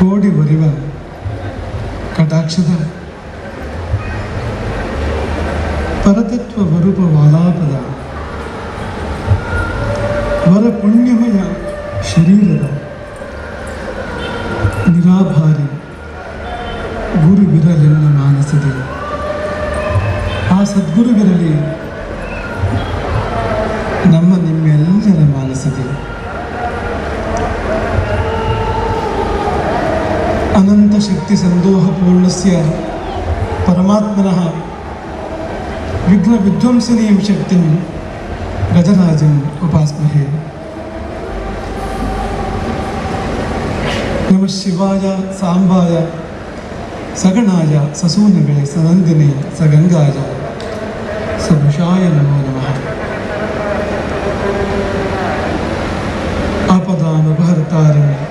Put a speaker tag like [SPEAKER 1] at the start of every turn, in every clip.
[SPEAKER 1] ಕೋಡಿ ಒರಿವ ಕಟಾಕ್ಷದ ಪರತತ್ವ ವರೂಪ ವಾಲಾಪದ ವರ ಪುಣ್ಯಮಯ ಶರೀರದ ನಿರಾಭಾರಿ ಗುರುವಿರಲೆಲ್ಲ ಮಾನಸದೆ. ಆ ಸದ್ಗುರುವಿರಲಿ शक्ति अनन्तशक्तिसन्दोहपूर्णस्य परमात्मनः विघ्नविध्वंसनीं शक्ति गजराज उपास्महे। नम शिवाय साम्बाय सगणाय, ससूनवे सनंदने सगङ्गाय सभृशाय नमो नम। आपदान आपदानुभर्तारिणे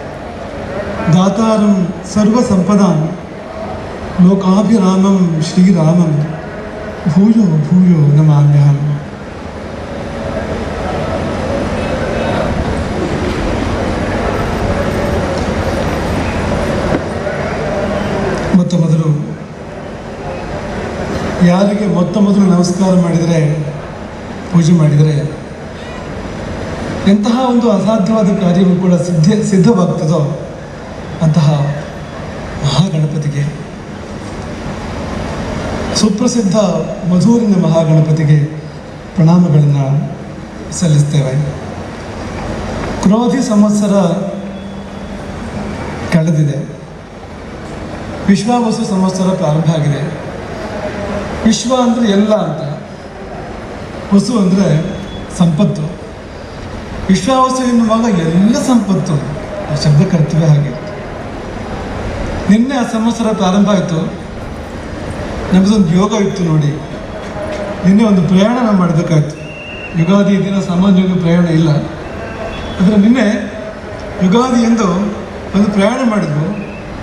[SPEAKER 1] ದಾತಾರಂ ಸರ್ವ ಸಂಪದಾಂ ಲೋಕಾಭಿರಾಮಂ ಶ್ರೀರಾಮಂ. ಭೂಯೋ ಭೂಯೋ ನಮಾಮ್ಯಹ. ಮೊತ್ತ ಮೊದಲು ಯಾರಿಗೆ ಮೊತ್ತ ಮೊದಲು ನಮಸ್ಕಾರ ಮಾಡಿದರೆ, ಪೂಜೆ ಮಾಡಿದರೆ, ಎಂತಹ ಒಂದು ಅಸಾಧ್ಯವಾದ ಕಾರ್ಯವು ಕೂಡ ಸಿದ್ಧ, ಸಿದ್ಧವಾಗ್ತದೋ ಅಂತಹ ಮಹಾಗಣಪತಿಗೆ. ಸುಪ್ರಸಿದ್ಧ ಮಧೂರಿನ ಮಹಾಗಣಪತಿಗೆ ಪ್ರಣಾಮಗಳನ್ನು ಸಲ್ಲಿಸ್ತೇವೆ. ಕ್ರೋಧಿ ಸಂವತ್ಸರ ಕಳೆದಿದೆ. ವಿಶ್ವಾವಸು ಸಂವತ್ಸರ ಪ್ರಾರಂಭ ಆಗಿದೆ. ವಿಶ್ವ ಅಂದರೆ ಎಲ್ಲ ಅಂತ. ವಸು ಅಂದರೆ ಸಂಪತ್ತು. ವಿಶ್ವಾವಸು ಎನ್ನುವಾಗ ಎಲ್ಲ ಸಂಪತ್ತು. ಶಬ್ದ ಕರ್ತವ್ಯ ಹಾಗೆ. ನಿನ್ನೆ ಆ ಸಂವತ್ಸರ ಪ್ರಾರಂಭ ಆಯಿತು. ನಮ್ಮದೊಂದು ಯೋಗ ಇತ್ತು ನೋಡಿ. ನಿನ್ನೆ ಒಂದು ಪ್ರಯಾಣ ನಾವು ಮಾಡಬೇಕಾಯ್ತು ಯುಗಾದಿ ದಿನ ಸಾಮಾನ್ಯವಾಗಿ ಪ್ರಯಾಣ ಇಲ್ಲ. ಆದರೆ ನಿನ್ನೆ ಯುಗಾದಿ ಎಂದು ಒಂದು ಪ್ರಯಾಣ ಮಾಡಿದ್ವು.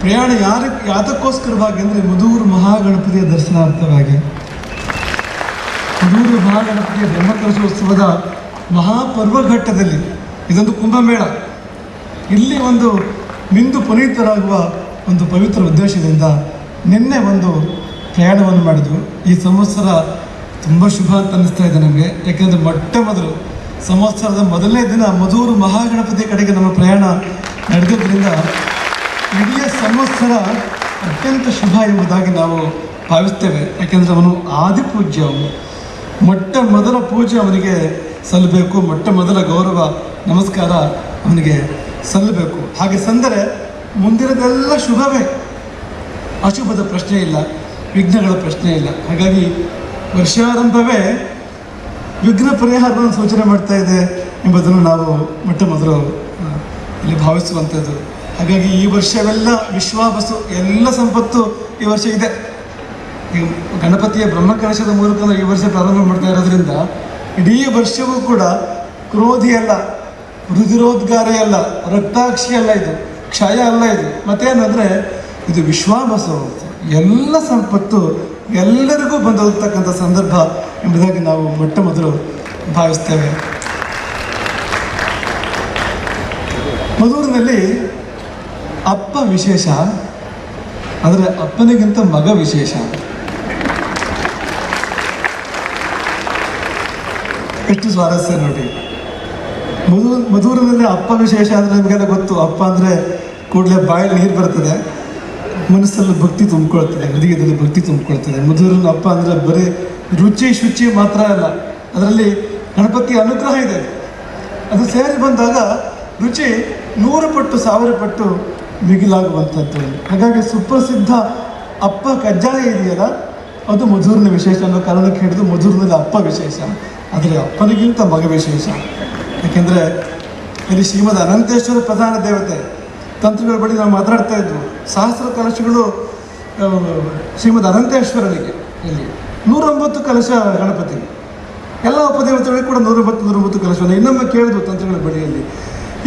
[SPEAKER 1] ಪ್ರಯಾಣ ಯಾರಕ್ಕೆ ಯಾತಕ್ಕೋಸ್ಕರವಾಗಿ ಅಂದರೆ ಮಧೂರು ಮಹಾಗಣಪತಿಯ ದರ್ಶನಾರ್ಥವಾಗಿ. ಮಧೂರು ಮಹಾಗಣಪತಿಯ ಬ್ರಹ್ಮಕಲಶೋತ್ಸವದ ಮಹಾಪರ್ವಘಟ್ಟದಲ್ಲಿ, ಇದೊಂದು ಕುಂಭಮೇಳ. ಇಲ್ಲಿ ಒಂದು ಮಿಂದು ಪುನೀತರಾಗುವ ಒಂದು ಪವಿತ್ರ ಉದ್ದೇಶದಿಂದ ನಿನ್ನೆ ಒಂದು ಪ್ರಯಾಣವನ್ನು ಮಾಡಿದ್ವು. ಈ ಸಂವತ್ಸರ ತುಂಬ ಶುಭ ಅಂತ ಅನ್ನಿಸ್ತಾ ಇದೆ ನಮಗೆ. ಯಾಕೆಂದರೆ ಮೊಟ್ಟ ಮೊದಲು ಸಂವತ್ಸರದ ಮೊದಲನೇ ದಿನ ಮಧೂರು ಮಹಾಗಣಪತಿ ಕಡೆಗೆ ನಮ್ಮ ಪ್ರಯಾಣ ನಡೆದಿದ್ದರಿಂದ ಇಡೀ ಸಂವತ್ಸರ ಅತ್ಯಂತ ಶುಭ ಎಂಬುದಾಗಿ ನಾವು ಭಾವಿಸ್ತೇವೆ. ಯಾಕೆಂದರೆ ಅವನು ಆದಿಪೂಜ್ಯ ಅವನು. ಮೊಟ್ಟ ಮೊದಲ ಪೂಜೆ ಅವನಿಗೆ ಸಲ್ಲಬೇಕು. ಮೊಟ್ಟ ಮೊದಲ ಗೌರವ, ನಮಸ್ಕಾರ ಅವನಿಗೆ ಸಲ್ಲಬೇಕು. ಹಾಗೆ ಸಂದರೆ ಮುಂದಿನದೆಲ್ಲ ಶುಭವೇ. ಅಶುಭದ ಪ್ರಶ್ನೆ ಇಲ್ಲ, ವಿಘ್ನಗಳ ಪ್ರಶ್ನೆ ಇಲ್ಲ. ಹಾಗಾಗಿ ವರ್ಷಾರಂಭವೇ ವಿಘ್ನ ಪರಿಹಾರವನ್ನು ಸೂಚನೆ ಮಾಡ್ತಾ ಇದೆ ಎಂಬುದನ್ನು ನಾವು ಮೊಟ್ಟ ಮೊದಲು ಇಲ್ಲಿ ಭಾವಿಸುವಂಥದ್ದು. ಹಾಗಾಗಿ ಈ ವರ್ಷವೆಲ್ಲ ವಿಶ್ವಾಬಸು ಎಲ್ಲ ಸಂಪತ್ತು ಈ ವರ್ಷ ಇದೆ. ಗಣಪತಿಯ ಬ್ರಹ್ಮಕಲಶದ ಮೂಲಕ ಈ ವರ್ಷ ಪ್ರಾರಂಭ ಮಾಡ್ತಾ ಇರೋದ್ರಿಂದ ಇಡೀ ವರ್ಷವೂ ಕೂಡ ಕ್ರೋಧಿ ಅಲ್ಲ ರುದಿರೋದ್ಗಾರ ಅಲ್ಲ ರಕ್ತಾಕ್ಷಿ ಅಲ್ಲ ಇದು. ಕ್ಷಯ ಅಲ್ಲ ಇದು. ಮತ್ತೇನಂದರೆ ಇದು ವಿಶ್ವಾಬಸು ಎಲ್ಲ ಸಂಪತ್ತು ಎಲ್ಲರಿಗೂ ಬಂದು ಹೋಗ್ತಕ್ಕಂಥ ಸಂದರ್ಭ ಎಂಬುದಾಗಿ ನಾವು ಮೊಟ್ಟ ಮೊದಲು ಭಾವಿಸ್ತೇವೆ. ಮಧೂರಿನಲ್ಲಿ ಅಪ್ಪ ವಿಶೇಷ, ಅಂದರೆ ಅಪ್ಪನಿಗಿಂತ ಮಗ ವಿಶೇಷ. ಎಷ್ಟು ಸ್ವಾರಸ್ಯ ನೋಡಿ. ಮಧು ಮಧುರಿನಲ್ಲಿ ಅಪ್ಪ ವಿಶೇಷ ಅಂದರೆ ನಮಗೆಲ್ಲ ಗೊತ್ತು. ಅಪ್ಪ ಅಂದರೆ ಕೂಡಲೇ ಬಾಯಲ್ಲಿ ನೀರು ಬರ್ತದೆ. ಮನಸ್ಸಲ್ಲಿ ಭಕ್ತಿ ತುಂಬಿಕೊಳ್ತದೆ. ಹೃದಯದಲ್ಲಿ ಭಕ್ತಿ ತುಂಬಿಕೊಳ್ತದೆ. ಮಧುರನ ಅಪ್ಪ ಅಂದರೆ ಬರೀ ರುಚಿ ಶುಚಿ ಮಾತ್ರ ಅಲ್ಲ. ಅದರಲ್ಲಿ ಗಣಪತಿ ಅನುಗ್ರಹ ಇದೆ. ಅದು ಸೇರಿ ಬಂದಾಗ ರುಚಿ ನೂರು ಪಟ್ಟು, ಸಾವಿರ ಪಟ್ಟು ಮಿಗಿಲಾಗುವಂಥದ್ದು. ಹಾಗಾಗಿ ಸುಪ್ರಸಿದ್ಧ ಅಪ್ಪ ಕಜ್ಜಾಯ ಇದೆಯಲ್ಲ, ಅದು ಮಧುರಿನ ವಿಶೇಷ ಅನ್ನೋ ಕಾರಣಕ್ಕೆ ಹಿಡಿದು ಮಧುರನಲ್ಲಿ ಅಪ್ಪ ವಿಶೇಷ. ಆದರೆ ಅಪ್ಪನಿಗಿಂತ ಮಗ ವಿಶೇಷ. ಯಾಕೆಂದರೆ ಇಲ್ಲಿ ಶ್ರೀಮದ್ ಅನಂತೇಶ್ವರ ಪ್ರಧಾನ ದೇವತೆ, ತಂತ್ರಗಳ ಬಳಿ ನಾವು ಮಾತಾಡ್ತಾ ಇದ್ವು. ಸಹಸ್ರ ಕಲಶಗಳು ಶ್ರೀಮದ್ ಅನಂತೇಶ್ವರನಿಗೆ ಇಲ್ಲಿ. ನೂರೊಂಬತ್ತು ಕಲಶ ಗಣಪತಿ ಎಲ್ಲ ಉಪದೇವತೆಗಳಿಗೆ ಕೂಡ ನೂರೊಂಬತ್ತು ನೂರೊಂಬತ್ತು ಕಲಶವನ್ನು. ಇನ್ನೊಮ್ಮೆ ಕೇಳಿದ್ವು ತಂತ್ರಗಳ ಬಳಿಯಲ್ಲಿ,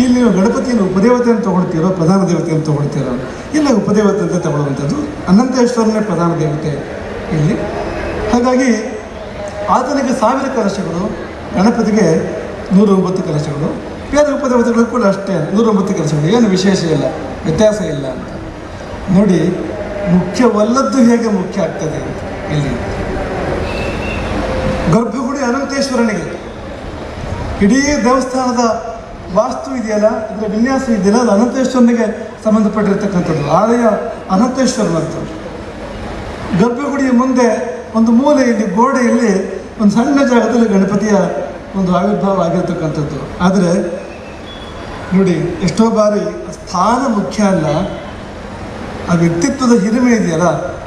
[SPEAKER 1] ಇಲ್ಲಿ ನೀವು ಗಣಪತಿಯನ್ನು ಉಪದೇವತೆಯನ್ನು ತಗೊಳ್ತೀರೋ, ಪ್ರಧಾನ ದೇವತೆಯನ್ನು ತಗೊಳ್ತೀರೋ, ಇಲ್ಲ ಉಪದೇವತೆ ಅಂತ ತಗೊಳ್ಳುವಂಥದ್ದು ಅನಂತೇಶ್ವರನೇ ಪ್ರಧಾನ ದೇವತೆ ಇಲ್ಲಿ. ಹಾಗಾಗಿ ಆತನಿಗೆ ಸಾವಿರ ಕಲಶಗಳು ಗಣಪತಿಗೆ ನೂರೊಂಬತ್ತು ಕೆಲಸಗಳು. ಬೇರೆ ಉಪದೇವತೆಗಳು ಕೂಡ ಅಷ್ಟೇ, ನೂರೊಂಬತ್ತು ಕೆಲಸಗಳು. ಏನು ವಿಶೇಷ ಇಲ್ಲ, ವ್ಯತ್ಯಾಸ ಇಲ್ಲ ಅಂತ. ನೋಡಿ, ಮುಖ್ಯವಲ್ಲದ್ದು ಹೇಗೆ ಮುಖ್ಯ ಆಗ್ತದೆ ಇಲ್ಲಿ? ಗರ್ಭಗುಡಿ ಅನಂತೇಶ್ವರನಿಗೆ. ಇಡೀ ದೇವಸ್ಥಾನದ ವಾಸ್ತು ಇದೆಯಲ್ಲ, ಅದರ ವಿನ್ಯಾಸ ಇದೆಯಲ್ಲ, ಅದು ಅನಂತೇಶ್ವರನಿಗೆ ಸಂಬಂಧಪಟ್ಟಿರ್ತಕ್ಕಂಥದ್ದು. ಆಲಯ ಅನಂತೇಶ್ವರನಂತು ಗರ್ಭಗುಡಿಯ ಮುಂದೆ ಒಂದು ಮೂಲೆಯಲ್ಲಿ, ಗೋಡೆಯಲ್ಲಿ ಒಂದು ಸಣ್ಣ ಜಾಗದಲ್ಲಿ ಗಣಪತಿಯ ಒಂದು ಆವಿರ್ಭಾವ ಆಗಿರ್ತಕ್ಕಂಥದ್ದು ಆದರೆ, ನೋಡಿ, ಎಷ್ಟೋ ಬಾರಿ ಸ್ಥಾನ ಮುಖ್ಯ ಅಲ್ಲ, ಆ ವ್ಯಕ್ತಿತ್ವದ ಹಿರಿಮೆ ಇದೆಯಲ್ಲ,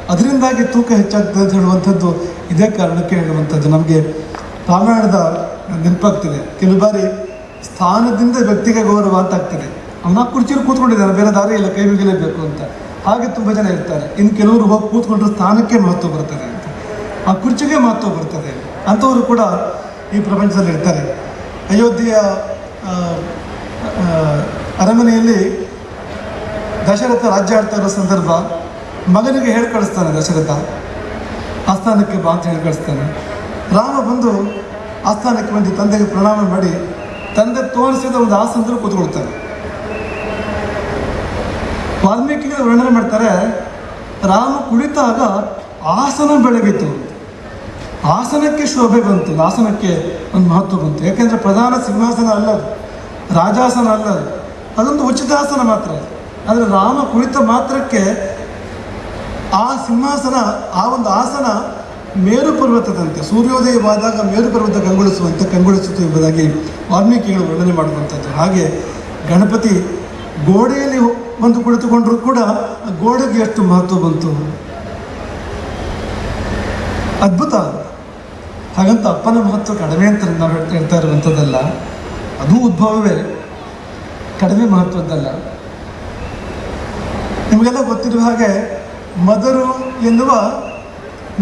[SPEAKER 1] ಅದರಿಂದಾಗಿ ತೂಕ ಹೆಚ್ಚಾಗ್ತದೆ ಅಂತ ಹೇಳುವಂಥದ್ದು ಇದೇ ಕಾರಣಕ್ಕೆ ಹೇಳುವಂಥದ್ದು. ನಮಗೆ ರಾಮಾಯಣದ ನೆನಪಾಗ್ತಿದೆ. ಕೆಲವು ಬಾರಿ ಸ್ಥಾನದಿಂದ ವ್ಯಕ್ತಿಗೆ ಗೌರವ ಅಂತ ಆಗ್ತದೆ. ಅವನ ಕುರ್ಚಿಯಲ್ಲಿ ಕೂತ್ಕೊಂಡಿದ್ದಾನೆ, ಬೇರೆ ದಾರಿ ಇಲ್ಲ, ಕೈ ಮುಗಿಲೇಬೇಕು ಅಂತ. ಹಾಗೆ ತುಂಬ ಜನ ಇರ್ತಾರೆ. ಇನ್ನು ಕೆಲವರು ಹೋಗಿ ಕೂತ್ಕೊಂಡ್ರೆ ಸ್ಥಾನಕ್ಕೆ ಮಹತ್ವ ಬರ್ತದೆ ಅಂತ. ಆ ಕುರ್ಚಿಗೆ ಮಹತ್ವ ಬರ್ತದೆ. ಅಂಥವರು ಕೂಡ ಈ ಪ್ರಪಂಚದಲ್ಲಿ ಇರ್ತಾರೆ. ಅಯೋಧ್ಯೆಯ ಅರಮನೆಯಲ್ಲಿ ದಶರಥ ರಾಜ್ಯ ಆಡ್ತಾ ಇರೋ ಸಂದರ್ಭ ಮಗನಿಗೆ ಹೇಳಿ ಕಳಿಸ್ತಾನೆ ದಶರಥ. ಆಸ್ಥಾನಕ್ಕೆ ಬಾ ಅಂತ ಹೇಳಿ ಕಳಿಸ್ತಾನೆ ರಾಮ ಬಂದು ಆಸ್ಥಾನಕ್ಕೆ ಬಂದು ತಂದೆಗೆ ಪ್ರಣಾಮ ಮಾಡಿ ತಂದೆ ತೋರಿಸಿದ ಒಂದು ಆಸನದಲ್ಲಿ ಕೂತ್ಕೊಳ್ತಾನೆ. ವಾಲ್ಮೀಕಿಗೆ ವರ್ಣನೆ ಮಾಡ್ತಾರೆ, ರಾಮ ಕುಳಿತಾಗ ಆಸನ ಬೆಳಗಿತು. ಆಸನಕ್ಕೆ ಶೋಭೆ ಬಂತು ಆಸನಕ್ಕೆ ಒಂದು ಮಹತ್ವ ಬಂತು. ಯಾಕೆಂದರೆ ಪ್ರಧಾನ ಸಿಂಹಾಸನ ಅಲ್ಲದು, ರಾಜಾಸನ ಅಲ್ಲ ಅದು ಅದೊಂದು ಉಚಿತಾಸನ ಮಾತ್ರ ಆದರೆ ರಾಮ ಕುಳಿತ ಮಾತ್ರಕ್ಕೆ ಆ ಸಿಂಹಾಸನ, ಆ ಒಂದು ಆಸನ ಮೇರು ಪರ್ವತದಂತೆ ಸೂರ್ಯೋದಯವಾದಾಗ ಮೇರು ಪರ್ವತ ಕಂಗೊಳಿಸುವಂತೆ ಕಂಗೊಳಿಸುತ್ತೆ ಎಂಬುದಾಗಿ ವಾಲ್ಮೀಕಿಗಳು ವರ್ಣನೆ ಮಾಡುವಂಥದ್ದು. ಹಾಗೆ ಗಣಪತಿ ಗೋಡೆಯಲ್ಲಿ ಒಂದು ಕುಳಿತುಕೊಂಡರೂ ಕೂಡ ಗೋಡೆಗೆ ಎಷ್ಟು ಮಹತ್ವ ಬಂತು. ಅದ್ಭುತ ಹಾಗಂತ ಅಪ್ಪನ ಮಹತ್ವ ಕಡಿಮೆ ಅಂತ ನಾವು ಹೇಳ್ತಾ ಇರುವಂಥದ್ದಲ್ಲ, ಅದು ಉದ್ಭವವೇ. ಕಡಿಮೆ ಮಹತ್ವದ್ದಲ್ಲ ನಿಮಗೆಲ್ಲ ಗೊತ್ತಿರುವ ಹಾಗೆ, ಮದರು ಎನ್ನುವ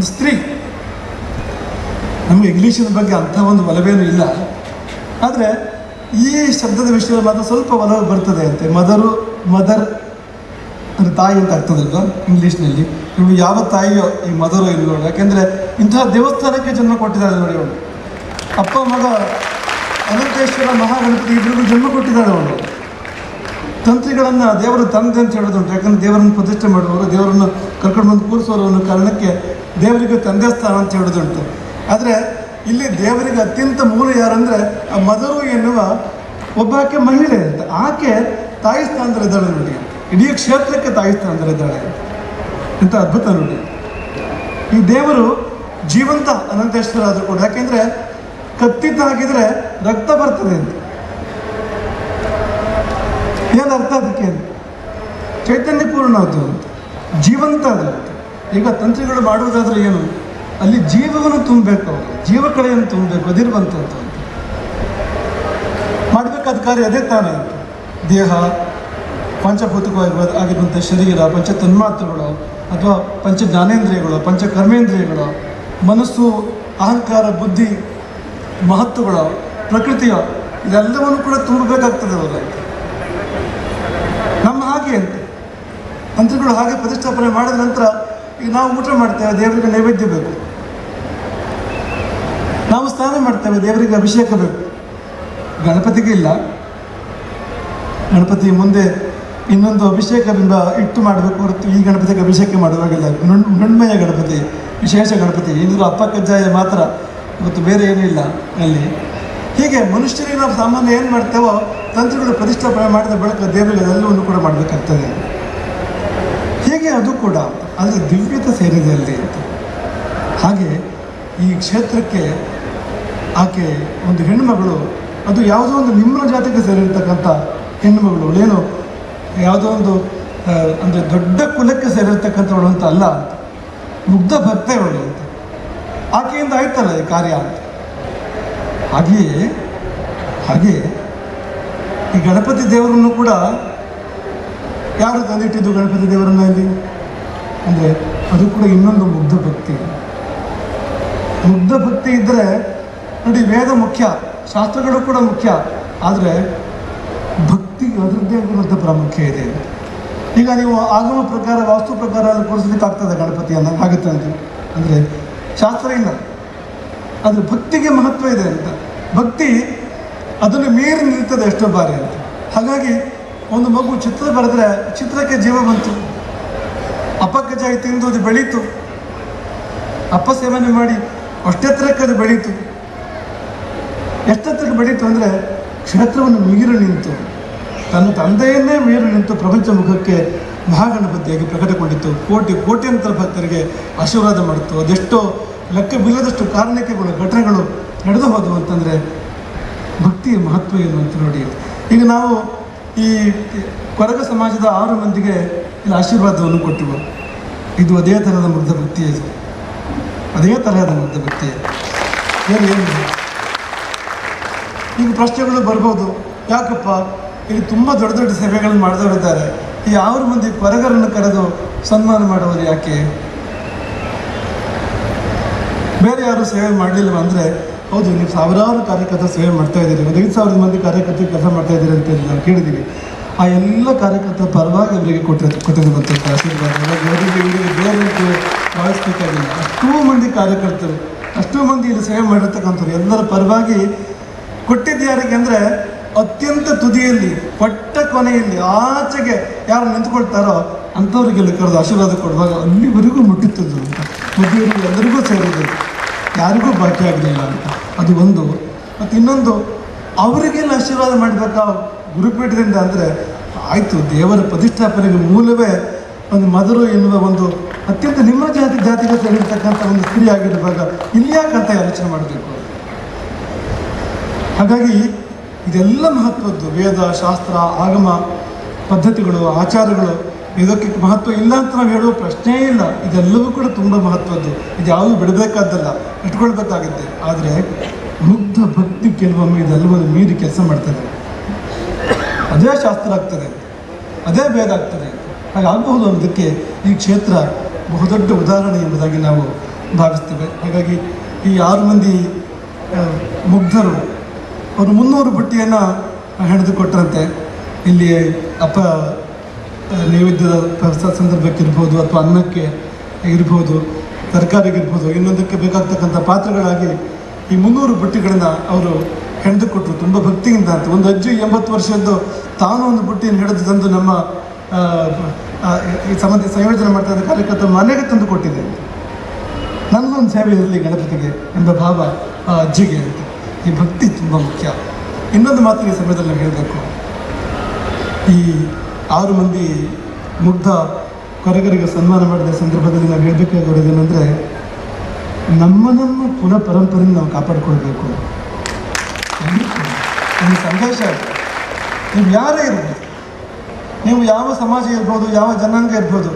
[SPEAKER 1] ಸ್ತ್ರೀ ನಮಗೆ ಇಂಗ್ಲೀಷಿನ ಬಗ್ಗೆ ಅಂಥ ಒಂದು ಒಲವೇನೂ ಇಲ್ಲ. ಆದರೆ ಈ ಶಬ್ದದ ವಿಷಯದಲ್ಲಿ ಮಾತ್ರ ಸ್ವಲ್ಪ ಒಲವು ಬರ್ತದೆ ಅಂತೆ. ಮದರು, ಮದರ್ ತಾಯಿ ಅಂತ ಆಗ್ತದಲ್ವ ಇಂಗ್ಲೀಷ್ನಲ್ಲಿ. ಇವಳು ಯಾವ ತಾಯಿಯೋ ಈ ಮದರು ನೋಡಿ. ಯಾಕೆಂದರೆ ಇಂತಹ ದೇವಸ್ಥಾನಕ್ಕೆ ಜನ್ಮ ಕೊಟ್ಟಿದ್ದಾಳೆ ನೋಡಿ ಅವಳು. ಅಪ್ಪ, ಮಗ, ಅನಂತೇಶ್ವರ ಮಹಾಗಣಪತಿ ಇಬ್ಬರಿಗೂ ಜನ್ಮ ಕೊಟ್ಟಿದ್ದಾಳೆ ಅವಳು. ತಂತ್ರಿಗಳನ್ನು ದೇವರು ತಂದೆ ಅಂತ ಹೇಳೋದುಂಟು. ಯಾಕಂದ್ರೆ ದೇವರನ್ನು ಪ್ರತಿಷ್ಠೆ ಮಾಡುವವರು, ದೇವರನ್ನು ಕರ್ಕೊಂಡು ಬಂದು ಕೂರಿಸೋರು ಅನ್ನೋ ಕಾರಣಕ್ಕೆ ದೇವರಿಗೆ ತಂದೆ ಸ್ಥಾನ ಅಂತ ಹೇಳೋದುಂಟು. ಆದರೆ ಇಲ್ಲಿ ದೇವರಿಗೆ ಅತ್ಯಂತ ಮೂಲ ಯಾರಂದರೆ ಆ ಮದರು ಎನ್ನುವ ಒಬ್ಬಾಕೆ ಮಹಿಳೆ ಅಂತ. ಆಕೆ ತಾಯಿ ಸ್ಥಾನದಲ್ಲಿದ್ದಾಳೆ ನೋಡಿ. ಇಡೀ ಕ್ಷೇತ್ರಕ್ಕೆ ತಾಯಿ ಇದ್ದಾಳೆ. ಅಂತ ಅದ್ಭುತ ನೋಡಿ. ಈ ದೇವರು ಜೀವಂತ ಅನಂತೇಶ್ವರ ಆದರೂ ಕೂಡ, ಯಾಕೆಂದ್ರೆ ಕತ್ತಿತ ಹಾಕಿದರೆ ರಕ್ತ ಬರ್ತದೆ ಅಂತ. ಏನು ಅರ್ಥ ಅದಕ್ಕೆ? ಚೈತನ್ಯ ಪೂರ್ಣ ಅದು ಜೀವಂತ ಅದು ಈಗ ತಂತ್ರಿಗಳು ಮಾಡುವುದಾದ್ರೆ ಏನು? ಅಲ್ಲಿ ಜೀವವನ್ನು ತುಂಬಬೇಕು ಜೀವಕಳೆಯನ್ನು ತುಂಬಬೇಕು ಅದಿರುವಂಥದ್ದು ಮಾಡಬೇಕಾದ ಕಾರ್ಯ ಅದೇ ತಾನೇ ಅಂತ. ದೇಹ ಆಗಿರ್ಬೋದು ಆಗಿರುವಂಥ ಶರೀರ ಪಂಚ ತನ್ಮಾತ್ರಗಳು ಅಥವಾ ಪಂಚ ಜ್ಞಾನೇಂದ್ರಿಯಗಳು ಪಂಚ ಕರ್ಮೇಂದ್ರಿಯಗಳು ಮನಸ್ಸು, ಅಹಂಕಾರ, ಬುದ್ಧಿ, ಮಹತ್ವಗಳು ಪ್ರಕೃತಿಯ ಇದೆಲ್ಲವನ್ನು ಕೂಡ ತುಂಬಬೇಕಾಗ್ತದೆ ಅವರು ನಮ್ಮ ಹಾಗೆ ಅಂತ. ಅಂತಗಳು ಹಾಗೆ ಪ್ರತಿಷ್ಠಾಪನೆ ಮಾಡಿದ ನಂತರ ಈಗ ನಾವು ಊಟ ಮಾಡ್ತೇವೆ, ದೇವರಿಗೆ ನೈವೇದ್ಯ ಬೇಕು. ನಾವು ಸ್ನಾನ ಮಾಡ್ತೇವೆ, ದೇವರಿಗೆ ಅಭಿಷೇಕ ಬೇಕು. ಗಣಪತಿಗೆ ಇಲ್ಲ. ಗಣಪತಿ ಮುಂದೆ ಇನ್ನೊಂದು ಅಭಿಷೇಕದಿಂದ ಇಟ್ಟು ಮಾಡಬೇಕು ಹೊರತು ಈ ಗಣಪತಿಗೆ ಅಭಿಷೇಕ ಮಾಡುವಾಗಿಲ್ಲ ಮೃಣ್ಮಯ ಗಣಪತಿ, ವಿಶೇಷ ಗಣಪತಿ ಇದ್ರು ಅಪ್ಪ ಕಜ್ಜಾಯ ಮಾತ್ರ. ಮತ್ತು ಬೇರೆ ಏನೂ ಇಲ್ಲ ಅಲ್ಲಿ. ಹೀಗೆ ಮನುಷ್ಯರಿಗೆ ನಾವು ಸಾಮಾನ್ಯ ಏನು ಮಾಡ್ತೇವೋ ತಂತ್ರಗಳು ಪ್ರತಿಷ್ಠಾಪನೆ ಮಾಡಿದ ಬಳಿಕ ದೇವರಿಗೆ ಅದೆಲ್ಲವನ್ನು ಕೂಡ ಮಾಡಬೇಕಾಗ್ತದೆ. ಹೀಗೆ ಅದು ಕೂಡ, ಅಲ್ಲಿ ದಿವ್ಯತೆ ಸೇರಿದೆ ಅಲ್ಲಿ ಹಾಗೆ ಈ ಕ್ಷೇತ್ರಕ್ಕೆ ಆಕೆ ಒಂದು ಹೆಣ್ಣುಮಗಳು ಅದು ಯಾವುದೋ ಒಂದು ನಿಮ್ಮ ಜಾತಿಗೆ ಸೇರಿರ್ತಕ್ಕಂಥ ಹೆಣ್ಣುಮಗಳು ಅವಳೇನು ಯಾವುದೋ ಒಂದು ಅಂದರೆ ದೊಡ್ಡ ಕುಲಕ್ಕೆ ಸೇರಿರ್ತಕ್ಕಂಥವಳು ಅಂತ ಅಲ್ಲ ಅಂತ ಮುಗ್ಧ ಭಕ್ತೆ ಅವಳು ಅಂತ. ಆಕೆಯಿಂದ ಆಯ್ತಲ್ಲ ಈ ಕಾರ್ಯ ಅಂತ. ಹಾಗೆಯೇ ಹಾಗೆ ಈ ಗಣಪತಿ ದೇವರನ್ನು ಕೂಡ ಯಾರು ತಂದಿಟ್ಟಿದ್ದು ಗಣಪತಿ ದೇವರನ್ನ ಇಲ್ಲಿ ಅಂದರೆ ಅದು ಕೂಡ ಇನ್ನೊಂದು ಮುಗ್ಧ ಭಕ್ತಿ. ಮುಗ್ಧ ಭಕ್ತಿ ಇದ್ದರೆ ನೋಡಿ, ವೇದ ಮುಖ್ಯ, ಶಾಸ್ತ್ರಗಳು ಕೂಡ ಮುಖ್ಯ, ಆದರೆ ಭಕ್ತಿಗೆ ಅದರದ್ದೇ ವಿರುದ್ಧ ಪ್ರಾಮುಖ್ಯ ಇದೆ ಈಗ ನೀವು ಆಗಮ ಪ್ರಕಾರ, ವಾಸ್ತು ಪ್ರಕಾರ ಅಲ್ಲಿ ಕೂರಿಸ್ಲಿಕ್ಕೆ ಆಗ್ತದೆ ಗಣಪತಿಯನ್ನು ಆಗುತ್ತೆ ಅಂತ ಅಂದರೆ ಶಾಸ್ತ್ರ ಇಲ್ಲ. ಆದರೆ ಭಕ್ತಿಗೆ ಮಹತ್ವ ಇದೆ ಅಂತ. ಭಕ್ತಿ ಅದನ್ನು ಮೀರಿ ನಿಲ್ತದೆ ಎಷ್ಟೋ ಬಾರಿ ಅಂತ. ಹಾಗಾಗಿ ಒಂದು ಮಗು ಚಿತ್ರ ಬರೆದ್ರೆ ಚಿತ್ರಕ್ಕೆ ಜೀವ ಬಂತು. ಅಪಕಜಾಯಿ ತಿಂದು ಅದು ಬೆಳೀತು. ಅಪ್ಪ ಸೇವನೆ ಮಾಡಿ ಅಷ್ಟೆತ್ತರಕ್ಕೆ ಅದು ಬೆಳೀತು. ಎಷ್ಟೆತ್ತರಕ್ಕೆ ಬೆಳೀತು ಅಂದರೆ ಕ್ಷೇತ್ರವನ್ನು ಮೀರಿ ನಿಂತು. ತನ್ನ ತಂದೆಯನ್ನೇ ಮೀರಿ ನಿಂತು ಪ್ರಪಂಚ ಮುಖಕ್ಕೆ ಮಹಾಗಣಪತಿಯಾಗಿ ಪ್ರಕಟಗೊಂಡಿತ್ತು ಕೋಟಿ, ಕೋಟ್ಯಂತರ ಭಕ್ತರಿಗೆ ಆಶೀರ್ವಾದ ಮಾಡಿತು ಅದೆಷ್ಟೋ ಲೆಕ್ಕವಿಲ್ಲದಷ್ಟು ಕಾರಣಕ್ಕೆಗಳು, ಘಟನೆಗಳು ನಡೆದು ಹೋದವು ಅಂತಂದರೆ ಭಕ್ತಿಯ ಮಹತ್ವ ಏನು ಅಂತ ನೋಡಿ. ಈಗ ನಾವು ಈ ಕೊರಗ ಸಮಾಜದ ಆರು ಮಂದಿಗೆ ಇಲ್ಲಿ ಆಶೀರ್ವಾದವನ್ನು ಕೊಟ್ಟೆವು. ಇದು ಅದೇ ಥರದ ಮುಗ್ಧ ಭಕ್ತಿ. ಅದೇ ತರಹದ ಮುಗ್ಧ ಭಕ್ತಿ. ಏನು ಏನು? ಈಗ ಪ್ರಶ್ನೆಗಳು ಬರ್ಬೋದು. ಯಾಕಪ್ಪ? ಇಲ್ಲಿ ತುಂಬ ದೊಡ್ಡ ದೊಡ್ಡ ಸೇವೆಗಳನ್ನು ಮಾಡಿದವರಿದ್ದಾರೆ ಈ ಆರು ಮಂದಿ ಕೊರಗರನ್ನು ಕರೆದು ಸನ್ಮಾನ ಮಾಡುವುದು ಯಾಕೆ? ಬೇರೆ ಯಾರು ಸೇವೆ ಮಾಡಲಿಲ್ಲ ಅಂದರೆ, ಹೌದು, ನೀವು ಸಾವಿರಾರು ಕಾರ್ಯಕರ್ತರು ಸೇವೆ ಮಾಡ್ತಾ ಇದ್ದೀರಿ, ಒಂದು ಐದು ಸಾವಿರದ ಮಂದಿ ಕಾರ್ಯಕರ್ತರು ಕೆಲಸ ಮಾಡ್ತಾ ಇದ್ದೀರಿ ಅಂತ ನಾವು ಕೇಳಿದ್ದೀವಿ. ಆ ಎಲ್ಲ ಕಾರ್ಯಕರ್ತರ ಪರವಾಗಿ ಅವರಿಗೆ ಕೊಟ್ಟಿರ ಕೊಟ್ಟಿರುವಂಥದ್ದು ಆಶೀರ್ವಾದ ಹಾಗಾಗಿ ಅವರಿಗೆ ಇವರಿಗೆ ಬೇರೆ ರೀತಿ ಭಾವಿಸ್ಬೇಕಾಗಿಲ್ಲ ಅಷ್ಟೂ ಮಂದಿ ಕಾರ್ಯಕರ್ತರು, ಅಷ್ಟೂ ಮಂದಿ ಇಲ್ಲಿ ಸೇವೆ ಮಾಡಿರ್ತಕ್ಕಂಥವ್ರು ಎಲ್ಲರ ಪರವಾಗಿ ಕೊಟ್ಟಿದ್ದು ಯಾರಿಗೆ ಅಂದರೆ ಅತ್ಯಂತ ತುದಿಯಲ್ಲಿ, ಪಟ್ಟ ಕೊನೆಯಲ್ಲಿ, ಆಚೆಗೆ ಯಾರು ನಿಂತ್ಕೊಳ್ತಾರೋ ಅಂಥವ್ರಿಗೆಲ್ಲ ಕರೆದು ಆಶೀರ್ವಾದ ಕೊಡುವಾಗ ಅಲ್ಲಿವರೆಗೂ ಮುಟ್ಟಿತ್ತದು ಅಂತ. ಮದುವೆಯಲ್ಲಿ ಎಲ್ಲರಿಗೂ ಸೇರಿದೆ. ಯಾರಿಗೂ ಬಾಕಿ ಆಗಲಿಲ್ಲ ಅಂತ. ಅದು ಒಂದು. ಮತ್ತು ಇನ್ನೊಂದು, ಅವರಿಗೆಲ್ಲ ಆಶೀರ್ವಾದ ಮಾಡಬೇಕಾ ಗುರುಪೀಠದಿಂದ ಅಂದರೆ, ಆಯಿತು, ದೇವರ ಪ್ರತಿಷ್ಠಾಪನೆಗೆ ಮೂಲವೇ ಒಂದು ಮಧುರು ಎನ್ನುವ ಒಂದು ಅತ್ಯಂತ ನಿಮ್ಮ ಜಾತಿ ಜಾತಿಗೆ ಸೇರಿರ್ತಕ್ಕಂಥ ಒಂದು ಸ್ತ್ರೀ ಆಗಿರುವಾಗ ಇಲ್ಲಿ ಯಾಕಂತ ಯೋಚನೆ ಮಾಡಬೇಕು. ಹಾಗಾಗಿ ಇದೆಲ್ಲ ಮಹತ್ವದ್ದು. ವೇದ, ಶಾಸ್ತ್ರ, ಆಗಮ, ಪದ್ಧತಿಗಳು, ಆಚಾರಗಳು, ಇದಕ್ಕೆ ಮಹತ್ವ ಇಲ್ಲ ಅಂತ ನಾವು ಹೇಳುವ ಪ್ರಶ್ನೆಯೇ ಇಲ್ಲ. ಇದೆಲ್ಲವೂ ಕೂಡ ತುಂಬ ಮಹತ್ವದ್ದು. ಇದು ಯಾವುದು ಬಿಡಬೇಕಾದ್ದಲ್ಲ. ಇಟ್ಕೊಳ್ಬೇಕಾಗುತ್ತೆ. ಆದರೆ ಮುಗ್ಧ ಭಕ್ತಿ ಕೆಲವೊಮ್ಮೆ ಇದೆಲ್ಲವನ್ನು ಮೀರಿ ಕೆಲಸ ಮಾಡ್ತದೆ. ಅದೇ ಶಾಸ್ತ್ರ ಆಗ್ತದೆ. ಅದೇ ಭೇದ ಆಗ್ತದೆ. ಹಾಗಾಗಬಹುದು ಅನ್ನೋದಕ್ಕೆ ಈ ಕ್ಷೇತ್ರ ಬಹುದೊಡ್ಡ ಉದಾಹರಣೆ ಎಂಬುದಾಗಿ ನಾವು ಭಾವಿಸ್ತೇವೆ. ಹಾಗಾಗಿ ಈ ಆರು ಮಂದಿ ಮುಗ್ಧರು ಅವರು ಮುನ್ನೂರು ಬುಟ್ಟಿಯನ್ನು ಹೆಣೆದು ಕೊಟ್ಟರಂತೆ ಇಲ್ಲಿ ಅಪ್ಪ ನೈವೇದ್ಯದ ಪ್ರಸಾದ ಸಂದರ್ಭಕ್ಕೆ ಇರ್ಬೋದು ಅಥವಾ ಅನ್ನಕ್ಕೆ ಇರ್ಬೋದು, ತರಕಾರಿಗಿರ್ಬೋದು, ಇನ್ನೊಂದಕ್ಕೆ ಬೇಕಾಗ್ತಕ್ಕಂಥ ಪಾತ್ರಗಳಾಗಿ ಈ ಮುನ್ನೂರು ಬುಟ್ಟಿಗಳನ್ನು ಅವರು ಹೆಣೆದು ಕೊಟ್ಟರು ತುಂಬ ಭಕ್ತಿಯಿಂದ ಅಂತ. ಒಂದು ಅಜ್ಜಿ ಎಂಬತ್ತು ವರ್ಷದ್ದು ತಾನು ಒಂದು ಬುಟ್ಟಿಯನ್ನು ಹಿಡಿದು ತಂದು ನಮ್ಮ ಈ ಸಂಬಂಧ ಸಂಯೋಜನೆ ಮಾಡ್ತಾ ಇದ್ದ ಕಾರ್ಯಕರ್ತ ಮನೆಗೆ ತಂದು ಕೊಟ್ಟಿದೆ. ನನ್ನೊಂದು ಸೇವೆ ಇರಲಿ ಗಣಪತಿಗೆ ಎಂಬ ಭಾವ ಆ ಅಜ್ಜಿಗೆ ಅಂತ. ಈ ಭಕ್ತಿ ತುಂಬ ಮುಖ್ಯ. ಇನ್ನೊಂದು ಮಾತ್ರ ಈ ಸಮಯದಲ್ಲಿ ನಾವು ಹೇಳಬೇಕು. ಈ ಆರು ಮಂದಿ ಮುಗ್ಧ ಕೊರಗರಿಗೆ ಸನ್ಮಾನ ಮಾಡಿದ ಸಂದರ್ಭದಲ್ಲಿ ನಾವು ಹೇಳಬೇಕಾಗಿರೋದೇನೆಂದರೆ ನಮ್ಮ ನಮ್ಮ ಕುಲ ಪರಂಪರೆಯನ್ನು ನಾವು ಕಾಪಾಡಿಕೊಳ್ಬೇಕು. ಒಂದು ಸಂದೇಶ. ನೀವು ಯಾರೇ ಇರ್ಬೋದು, ನೀವು ಯಾವ ಸಮಾಜ ಇರ್ಬೋದು, ಯಾವ ಜನಾಂಗ ಇರ್ಬೋದು,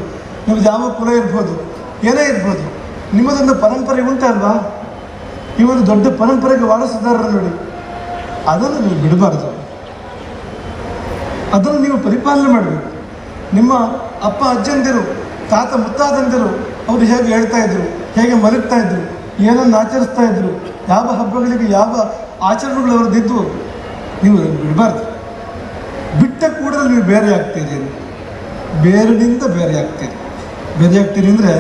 [SPEAKER 1] ನೀವು ಯಾವ ಕುಲ ಇರ್ಬೋದು, ಏನೇ ಇರ್ಬೋದು, ನಿಮ್ಮದೊಂದು ಪರಂಪರೆ ಉಂಟಲ್ವಾ? ಈ ಒಂದು ದೊಡ್ಡ ಪರಂಪರೆಗೆ ವಾರಸುದಾರರು ನೋಡಿ. ಅದನ್ನು ನೀವು ಬಿಡಬಾರ್ದು. ಅದನ್ನು ನೀವು ಪರಿಪಾಲನೆ ಮಾಡಬೇಕು. ನಿಮ್ಮ ಅಪ್ಪ, ಅಜ್ಜಂದಿರು, ತಾತ, ಮುತ್ತಾದಂದಿರು ಅವರು ಹೇಗೆ ಹೇಳ್ತಾ ಇದ್ರು, ಹೇಗೆ ಮಲಗ್ತಾ ಇದ್ರು, ಏನನ್ನು ಆಚರಿಸ್ತಾ ಇದ್ರು, ಯಾವ ಹಬ್ಬಗಳಿಗೆ ಯಾವ ಆಚರಣೆಗಳು ಅವರದ್ದಿದ್ವು ನೀವು ಅದನ್ನು ಬಿಡಬಾರ್ದು. ಬಿಟ್ಟ ಕೂಡಲೇ ನೀವು ಬೇರೆ ಆಗ್ತೀರಿ ಬೇರಿನಿಂದ ಬೇರೆ ಆಗ್ತೀರಿ ಬೇರೆ ಆಗ್ತೀರಿ ಅಂದರೆ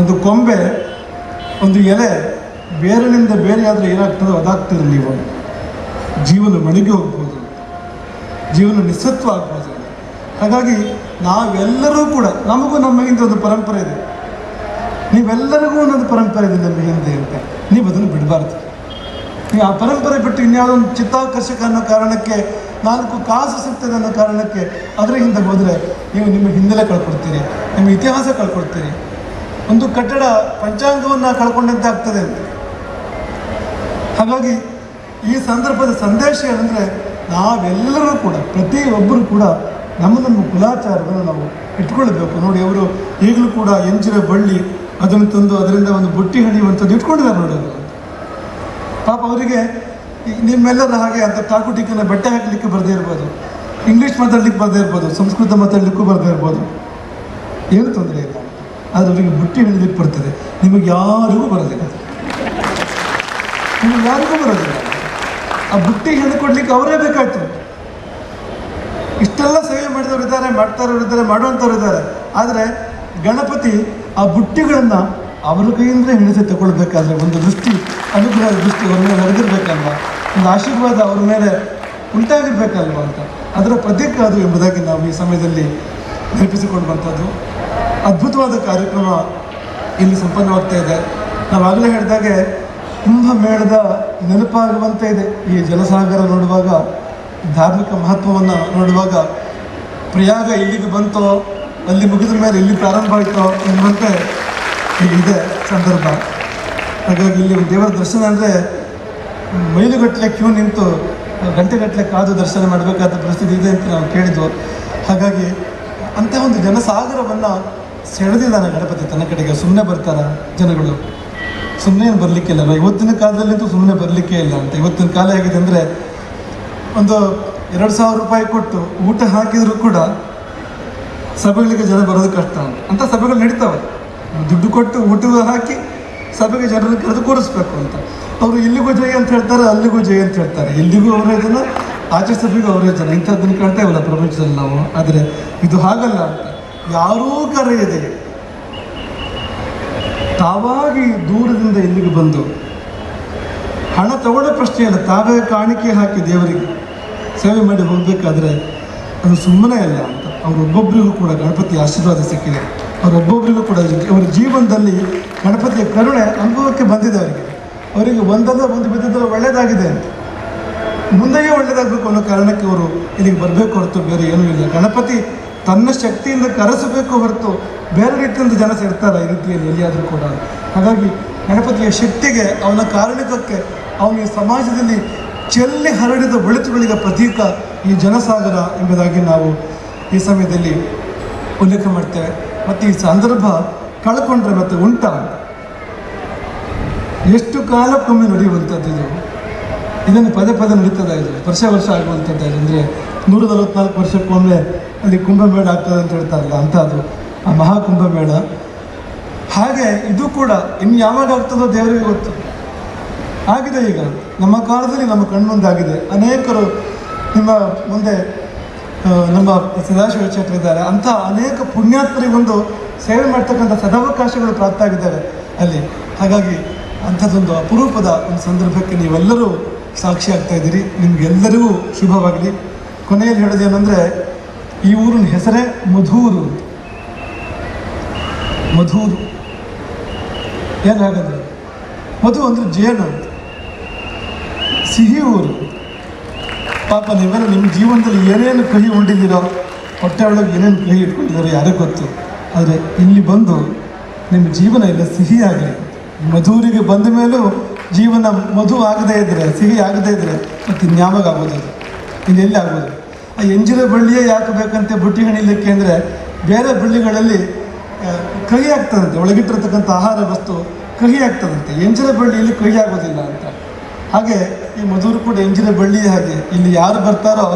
[SPEAKER 1] ಒಂದು ಕೊಂಬೆ, ಒಂದು ಎಲೆ ಬೇರಿನಿಂದ ಬೇರೆ ಆದರೆ ಏನಾಗ್ತದೋ ಅದಾಗ್ತಿರಲಿ ನೀವು. ಜೀವನ ಮಣಿಗೆ ಹೋಗ್ಬೋದು. ಜೀವನ ನಿಸ್ಸತ್ವ ಆಗ್ಬೋದು. ಹಾಗಾಗಿ ನಾವೆಲ್ಲರೂ ಕೂಡ, ನಮಗೂ ನಮ್ಮ ಹಿಂದೆ ಒಂದು ಪರಂಪರೆ ಇದೆ. ನೀವೆಲ್ಲರಿಗೂ ಒಂದೊಂದು ಪರಂಪರೆ ಇದೆ ನಮ್ಮ ಹಿಂದೆ ಅಂತ. ನೀವು ಅದನ್ನು ಬಿಡಬಾರ್ದು. ನೀವು ಆ ಪರಂಪರೆ ಬಿಟ್ಟು ಇನ್ಯಾವುದೊಂದು ಚಿತ್ತಾಕರ್ಷಕ ಅನ್ನೋ ಕಾರಣಕ್ಕೆ, ನಾಲ್ಕು ಕಾಸು ಸಿಗ್ತದೆ ಅನ್ನೋ ಕಾರಣಕ್ಕೆ ಅದರ ಹಿಂದೆ ಹೋದರೆ ನೀವು ನಿಮ್ಮ ಹಿನ್ನೆಲೆ ಕಳ್ಕೊಡ್ತೀರಿ, ನಿಮ್ಮ ಇತಿಹಾಸ ಕಳ್ಕೊಡ್ತೀರಿ. ಒಂದು ಕಟ್ಟಡ ಪಂಚಾಂಗವನ್ನು ಕಳ್ಕೊಂಡಂತೆ ಆಗ್ತದೆ ಅಂತ. ಹಾಗಾಗಿ ಈ ಸಂದರ್ಭದ ಸಂದೇಶ ಏನಂದರೆ ನಾವೆಲ್ಲರೂ ಕೂಡ, ಪ್ರತಿಯೊಬ್ಬರು ಕೂಡ ನಮ್ಮ ನಮ್ಮ ಕುಲಾಚಾರವನ್ನು ನಾವು ಇಟ್ಕೊಳ್ಬೇಕು ನೋಡಿ, ಅವರು ಈಗಲೂ ಕೂಡ ಎಂಜಿನ ಬಳ್ಳಿ ಅದನ್ನು ತಂದು ಅದರಿಂದ ಒಂದು ಬುಟ್ಟಿ ಹಣಿಯುವಂಥದ್ದು ಇಟ್ಕೊಂಡಿದ್ದಾರೆ ನೋಡಿ ಪಾಪ ಅವರಿಗೆ ನಿಮ್ಮೆಲ್ಲರ ಹಾಗೆ ಅಂತ ತಾಕುಟಿಕನ ಬಟ್ಟೆ ಹಾಕಲಿಕ್ಕೆ ಬರದೇ ಇರ್ಬೋದು ಇಂಗ್ಲೀಷ್ ಮಾತಾಡ್ಲಿಕ್ಕೆ ಬರದೇ ಇರ್ಬೋದು, ಸಂಸ್ಕೃತ ಮಾತಾಡಲಿಕ್ಕೂ ಬರದೇ ಇರ್ಬೋದು. ಏನು ತೊಂದರೆ ಇಲ್ಲ. ಆದರೆ ಅವರಿಗೆ ಬುಟ್ಟಿ ಹಿಡಿಲಿಕ್ಕೆ ಬರ್ತದೆ. ನಿಮಗೆ ಯಾರಿಗೂ ಬರೋದಿಲ್ಲ. ನಿಮಗೆ ಯಾರಿಗೂ ಬರೋದಿಲ್ಲ. ಆ ಬುಟ್ಟಿ ಹೆಣ್ಣು ಕೊಡ್ಲಿಕ್ಕೆ ಅವರೇ ಬೇಕಾಯ್ತು. ಇಷ್ಟೆಲ್ಲ ಸೇವೆ ಮಾಡಿದವರು ಇದ್ದಾರೆ ಮಾಡ್ತಾ ಇರೋರು ಇದ್ದಾರೆ, ಮಾಡುವಂಥವ್ರು ಇದ್ದಾರೆ. ಆದರೆ ಗಣಪತಿ ಆ ಬುಟ್ಟಿಗಳನ್ನು ಅವರ ಕೈಯಿಂದ ಹೆಣಸೆ ತಗೊಳ್ಬೇಕಾದ್ರೆ ಒಂದು ದೃಷ್ಟಿ ಅನುಗ್ರಹ ದೃಷ್ಟಿ ಅವ್ರ ಮೇಲೆ ನಡೆದಿರ್ಬೇಕಲ್ವ ಒಂದು ಆಶೀರ್ವಾದ ಅವ್ರ ಮೇಲೆ ಉಂಟಾಗಿರ್ಬೇಕಲ್ವ ಅಂತ. ಅದರ ಪ್ರತೀಕ ಅದು ಎಂಬುದಾಗಿ ನಾವು ಈ ಸಮಯದಲ್ಲಿ ನೆನಪಿಸಿಕೊಳ್ಳುವಂಥದ್ದು ಅದ್ಭುತವಾದ ಕಾರ್ಯಕ್ರಮ ಇಲ್ಲಿ ಸಂಪನ್ನವಾಗ್ತಾ ಇದೆ. ನಾವಾಗಲೇ ಹೇಳಿದಾಗೆ ಕುಂಭಮೇಳದ ನೆನಪಾಗುವಂತೆ ಇದೆ. ಈ ಜಲಸಾಗರ ನೋಡುವಾಗ, ಧಾರ್ಮಿಕ ಮಹತ್ವವನ್ನು ನೋಡುವಾಗ, ಪ್ರಯಾಗ ಇಲ್ಲಿಗೆ ಬಂತೋ, ಅಲ್ಲಿ ಮುಗಿದ ಮೇಲೆ ಇಲ್ಲಿ ಪ್ರಾರಂಭ ಆಯಿತೋ ಎಂಬಂತೆ ಇದೆ ಸಂದರ್ಭ. ಹಾಗಾಗಿ ಇಲ್ಲಿ ದೇವರ ದರ್ಶನ ಅಂದರೆ, ಮೈಲುಗಟ್ಟಲೆ ಕ್ಯೂ ನಿಂತು, ಗಂಟೆಗಟ್ಟಲೆ ಕಾದು ದರ್ಶನ ಮಾಡಬೇಕಾದ ಪರಿಸ್ಥಿತಿ ಇದೆ ಅಂತ ನಾವು ಕೇಳಿದ್ವು. ಹಾಗಾಗಿ ಅಂತಹ ಒಂದು ಜನಸಾಗರವನ್ನು ಸೆಳೆದಿದ್ದಾನೆ ಗಣಪತಿ ತನ್ನ ಕಡೆಗೆ. ಸುಮ್ಮನೆ ಬರ್ತಾರ ಜನಗಳು? ಸುಮ್ಮನೆ ಬರಲಿಕ್ಕೆ ಇಲ್ಲ. ಇವತ್ತಿನ ಕಾಲದಲ್ಲಂತೂ ಸುಮ್ಮನೆ ಬರಲಿಕ್ಕೆ ಇಲ್ಲ ಅಂತ. ಇವತ್ತಿನ ಕಾಲ ಹೇಗಿದೆ ಅಂದರೆ ಒಂದು ಎರಡು ಸಾವಿರ ರೂಪಾಯಿ ಕೊಟ್ಟು ಊಟ ಹಾಕಿದರೂ ಕೂಡ ಸಭೆಗಳಿಗೆ ಜನ ಬರೋದು ಕಷ್ಟ ಅಂತ. ಸಭೆಗಳು ನಡೀತಾವೆ. ದುಡ್ಡು ಕೊಟ್ಟು ಊಟ ಹಾಕಿ ಸಭೆಗೆ ಜನರನ್ನು ಕರೆದು ಕೂರಿಸ್ಬೇಕು ಅಂತ. ಅವರು ಇಲ್ಲಿಗೂ ಜಯ ಅಂತ ಹೇಳ್ತಾರೆ, ಅಲ್ಲಿಗೂ ಜಯ ಅಂತ ಹೇಳ್ತಾರೆ. ಇಲ್ಲಿಗೂ ಅವರೇ ಜನ, ಆಚೆ ಸಭೆಗೂ ಅವರೇ ಜನ. ಇಂಥದ್ದನ್ನು ಕಾಣ್ತಾ ಇವಲ್ಲ ಪ್ರಪಂಚದಲ್ಲಿ ನಾವು. ಆದರೆ ಇದು ಹಾಗಲ್ಲ ಅಂತ. ಯಾರೂ ಕರೆಯದೆ ತಾವಾಗಿ ದೂರದಿಂದ ಇಲ್ಲಿಗೆ ಬಂದು? ಹಣ ತಗೊಳ್ಳೋ ಪ್ರಶ್ನೆ ಇಲ್ಲ ತಾವೇ ಕಾಣಿಕೆ ಹಾಕಿ ದೇವರಿಗೆ ಸೇವೆ ಮಾಡಿ ಹೋಗಬೇಕಾದ್ರೆ ಅದು ಸುಮ್ಮನೆ ಅಲ್ಲ ಅಂತ. ಅವರೊಬ್ಬೊಬ್ಬರಿಗೂ ಕೂಡ ಗಣಪತಿ ಆಶೀರ್ವಾದ ಸಿಕ್ಕಿದೆ. ಅವರೊಬ್ಬೊಬ್ಬರಿಗೂ ಕೂಡ ಅವರ ಜೀವನದಲ್ಲಿ ಗಣಪತಿಯ ಕರುಣೆ ಅನುಭವಕ್ಕೆ ಬಂದಿದೆ ಅವರಿಗೆ. ಅವರಿಗೆ ಒಂದಲ್ಲ, ಒಂದು ಬಿದ್ದಲ್ಲ ಒಳ್ಳೆಯದಾಗಿದೆ ಅಂತ. ಮುಂದೆಯೇ ಒಳ್ಳೆಯದಾಗಬೇಕು ಅನ್ನೋ ಕಾರಣಕ್ಕೆ ಅವರು ಇಲ್ಲಿಗೆ ಬರಬೇಕು ಹೊರತು ಬೇರೆ ಏನೂ ಇಲ್ಲ. ಗಣಪತಿ ತನ್ನ ಶಕ್ತಿಯಿಂದ ಕರೆಸಬೇಕು ಹೊರತು ಬೇರೆ ರೀತಿಯಿಂದ ಜನ ಸೇರ್ತಾರೆ ಈ ರೀತಿಯಲ್ಲಿ ಎಲ್ಲಿಯಾದರೂ ಕೂಡ. ಹಾಗಾಗಿ ಗಣಪತಿಯ ಶಕ್ತಿಗೆ ಅವನ ಕಾರಣಿಕಕ್ಕೆ ಅವನ ಸಮಾಜದಲ್ಲಿ ಚೆಲ್ಲಿ ಹರಡಿದ ಒಳಿತುಗಳಿಗೆ ಪ್ರತೀಕ ಈ ಜನಸಾಗರ ಎಂಬುದಾಗಿ ನಾವು ಈ ಸಮಯದಲ್ಲಿ ಉಲ್ಲೇಖ ಮಾಡ್ತೇವೆ. ಮತ್ತು ಈ ಸಂದರ್ಭ ಕಳ್ಕೊಂಡ್ರೆ ಮತ್ತೆ ಉಂಟ ಎಷ್ಟು ಕಾಲಕ್ಕೊಮ್ಮೆ ನಡೆಯುವಂಥದ್ದು ಇದು? ಇದನ್ನು ಪದೇ ಪದೇ ನಡೀತದೆ ಇದು. ವರ್ಷ ವರ್ಷ ಆಗುವಂಥದ್ದು ಅಂದರೆ ನೂರ ನಲವತ್ನಾಲ್ಕು ವರ್ಷಕ್ಕೊಮ್ಮೆ ಅಲ್ಲಿ ಕುಂಭಮೇಳ ಆಗ್ತದೆ ಅಂತ ಹೇಳ್ತಾರಲ್ಲ ಅಂತ ಅದು ಆ ಮಹಾಕುಂಭಮೇಳ. ಹಾಗೆ ಇದು ಕೂಡ ಇನ್ನು ಯಾವಾಗ ಆಗ್ತದೋ ದೇವರಿಗೆ ಗೊತ್ತು. ಆಗಿದೆ ಈಗ. ನಮ್ಮ ಕಾಲದಲ್ಲಿ ನಮ್ಮ ಕಣ್ಮುಂದಾಗಿದೆ. ಅನೇಕರು ನಿಮ್ಮ ಮುಂದೆ ನಮ್ಮ ಸದಾಶಿವ ಇದ್ದಾರೆ. ಅಂಥ ಅನೇಕ ಪುಣ್ಯಾತ್ಮರಿಗೊಂದು ಸೇವೆ ಮಾಡ್ತಕ್ಕಂಥ ಸದಾವಕಾಶಗಳು ಪ್ರಾಪ್ತ ಆಗಿದ್ದಾರೆ ಅಲ್ಲಿ. ಹಾಗಾಗಿ ಅಂಥದ್ದೊಂದು ಅಪರೂಪದ ಒಂದು ಸಂದರ್ಭಕ್ಕೆ ನೀವೆಲ್ಲರೂ ಸಾಕ್ಷಿ ಆಗ್ತಾ ಇದ್ದೀರಿ. ನಿಮಗೆಲ್ಲರಿಗೂ ಶುಭವಾಗಲಿ. ಕೊನೆಯಲ್ಲಿ ಹೇಳೋದೇನೆಂದರೆ ಈ ಊರಿನ ಹೆಸರೇ ಮಧೂರು. ಮಧೂರು. ಏನು ಮಧು ಅಂದರೆ ಜೇನು ಸಿಹಿ ಊರು. ಪಾಪ ನೀವೆಲ್ಲ ನಿಮ್ಮ ಜೀವನದಲ್ಲಿ ಏನೇನು ಕಹಿ ಉಂಡಿದ್ದೀರೋ, ಹೊಟ್ಟೆ ಒಳಗೆ ಏನೇನು ಕಹಿ ಇಟ್ಕೊಂಡಿದ್ದೀರೋ ಯಾರಿಗೂ ಗೊತ್ತು. ಆದರೆ ಇಲ್ಲಿ ಬಂದು ನಿಮ್ಮ ಜೀವನ ಎಲ್ಲ ಸಿಹಿಯಾಗಲಿ ಮಧುರಿಗೆ ಬಂದ ಮೇಲೂ ಜೀವನ ಮಧು ಆಗದೇ ಇದ್ದರೆ ಸಿಹಿ ಆಗದೇ ಇದ್ದರೆ ಮತ್ತು ಇನ್ಯಾವಾಗ ಆಗೋದು ಇನ್ನೆಲ್ಲಿ ಆಗೋದು? ಆ ಎಂಜಿನ ಬಳ್ಳಿಯೇ ಯಾಕೆ ಬೇಕಂತೆ ಬುಟ್ಟಿ ಹಣಿಲಿಕ್ಕೆ ಅಂದರೆ ಬೇರೆ ಬಳ್ಳಿಗಳಲ್ಲಿ ಕಹಿ ಆಗ್ತದಂತೆ, ಒಳಗಿಟ್ಟಿರ್ತಕ್ಕಂಥ ಆಹಾರ ವಸ್ತು ಕಹಿ ಆಗ್ತದಂತೆ. ಎಂಜಿನ ಬಳ್ಳಿಯಲ್ಲಿ ಕಹಿ ಆಗೋದಿಲ್ಲ ಅಂತ. ಹಾಗೆ ಈ ಮಧುರು ಕೂಡ ಎಂಜಿನ ಬಳ್ಳಿ ಹಾಗೆ. ಇಲ್ಲಿ ಯಾರು ಬರ್ತಾರೋ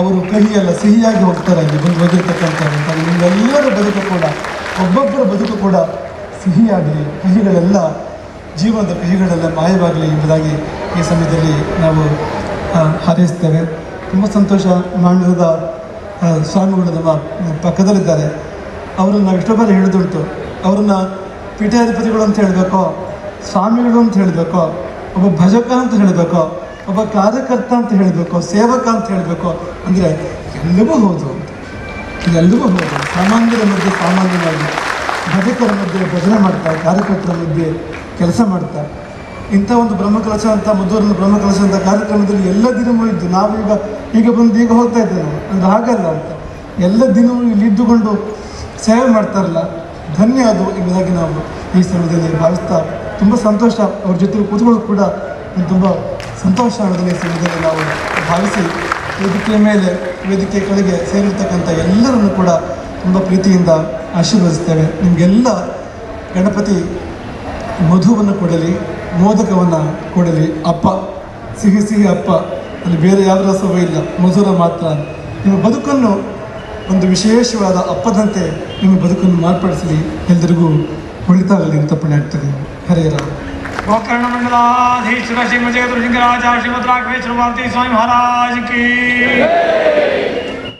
[SPEAKER 1] ಅವರು ಕಹಿಯೆಲ್ಲ ಸಿಹಿಯಾಗಿ ಹೋಗ್ತಾರೆ ಅಲ್ಲಿ, ಬಂದು ಹೋಗಿರ್ತಕ್ಕಂಥ ನಿಮ್ಮೆಲ್ಲರ ಬದುಕು ಕೂಡ, ಒಬ್ಬೊಬ್ಬರ ಬದುಕು ಕೂಡ ಸಿಹಿಯಾಗಲಿ ಕಹಿಗಳೆಲ್ಲ ಜೀವನದ ಕಹಿಗಳೆಲ್ಲ ಮಾಯವಾಗಲಿ ಎಂಬುದಾಗಿ ಈ ಸಮಯದಲ್ಲಿ ನಾವು ಹಾರೈಸ್ತೇವೆ. ತುಂಬ ಸಂತೋಷ ಮಾಡಿದ ಸ್ವಾಮಿಗಳು ನಮ್ಮ ಪಕ್ಕದಲ್ಲಿದ್ದಾರೆ. ಅವರನ್ನು ನಾವು ಎಷ್ಟೋ ಬಾರಿ ಹೇಳಿದುಂಟು ಅವರನ್ನು ಪೀಠಾಧಿಪತಿಗಳು ಅಂತ ಹೇಳಬೇಕೋ, ಸ್ವಾಮಿಗಳು ಅಂತ ಹೇಳಬೇಕೋ, ಒಬ್ಬ ಭಜಕ ಅಂತ ಹೇಳಬೇಕೋ, ಒಬ್ಬ ಕಾರ್ಯಕರ್ತ ಅಂತ ಹೇಳಬೇಕು, ಸೇವಕ ಅಂತ ಹೇಳಬೇಕು, ಅಂದರೆ ಎಲ್ಲವೂ ಹೌದು ಎಲ್ಲವೂ ಹೌದು. ಸಾಮಾನ್ಯರ ಮಧ್ಯೆ ಸಾಮಾನ್ಯವಾಗಿ ಭಜಕರ ಮಧ್ಯೆ ಭಜನೆ ಮಾಡ್ತಾ ಕಾರ್ಯಕರ್ತರ ಮಧ್ಯೆ ಕೆಲಸ ಮಾಡ್ತಾ ಇಂಥ ಒಂದು ಬ್ರಹ್ಮಕಲಶ ಅಂತ ಮಧುರನ ಬ್ರಹ್ಮಕಲಶ ಅಂತ ಕಾರ್ಯಕ್ರಮದಲ್ಲಿ ಎಲ್ಲ ದಿನವೂ ಇದ್ದು ನಾವೀಗ ಈಗ ಬಂದು ಈಗ ಹೋಗ್ತಾ ಇದ್ದೇವೆ ನಾವು. ಅಂದ್ರೆ ಹಾಗಲ್ಲ ಅಂತ. ಎಲ್ಲ ದಿನವೂ ಇಲ್ಲಿ ಇದ್ದುಕೊಂಡು ಸೇವೆ ಮಾಡ್ತಾರಲ್ಲ. ಧನ್ಯ ಅದು ಎಂಬುದಾಗಿ ನಾವು ಈ ಸಮಯದಲ್ಲಿ ಭಾವಿಸ್ತಾ ತುಂಬ ಸಂತೋಷ. ಅವ್ರ ಜೊತೆ ಕೂತ್ಕೊಳ್ಳೋದು ಕೂಡ ತುಂಬ ಸಂತೋಷ ಅನ್ನೋದನ್ನ ಈ ಸಮಯದಲ್ಲಿ ನಾವು ಭಾವಿಸಿ ವೇದಿಕೆಯ ಮೇಲೆ ವೇದಿಕೆ ಕಡೆಗೆ ಸೇರಿರ್ತಕ್ಕಂಥ ಎಲ್ಲರನ್ನು ಕೂಡ ತುಂಬ ಪ್ರೀತಿಯಿಂದ ಆಶೀರ್ವದಿಸ್ತೇವೆ. ನಿಮಗೆಲ್ಲ ಗಣಪತಿ ಮಧುವನ್ನು ಕೊಡಲಿ. ಮೋದಕವನ್ನು ಕೊಡಲಿ. ಅಪ್ಪ, ಸಿಹಿ ಸಿಹಿ ಅಪ್ಪ. ಅಲ್ಲಿ ಬೇರೆ ಯಾವ ರಸವೂ ಇಲ್ಲ. ಮಧುರ ಮಾತ್ರ. ನಿಮ್ಮ ಬದುಕನ್ನು ಒಂದು ವಿಶೇಷವಾದ ಅಪ್ಪದಂತೆ ನಿಮ್ಮ ಬದುಕನ್ನು ಮಾರ್ಪಡಿಸಲಿ. ಎಲ್ಲರಿಗೂ ಒಳಿತಾಗಲಿ ಅಂತ ಪುಣ್ಯಾಗ್ತದೆ
[SPEAKER 2] ಹರೇರ ಗೋಕರ್ಣ ಮಂಡಲಾಧೀಶ್ವರ ಶ್ರೀ ಮಜೇಂದ್ರ ಸಿಂಗರಾಜ ಶ್ರೀಮದ್ ರಾಘವೇಶ್ವರ ಭಾರತಿ ಸ್ವಾಮಿ ಮಹಾರಾಜ್ ಕೀ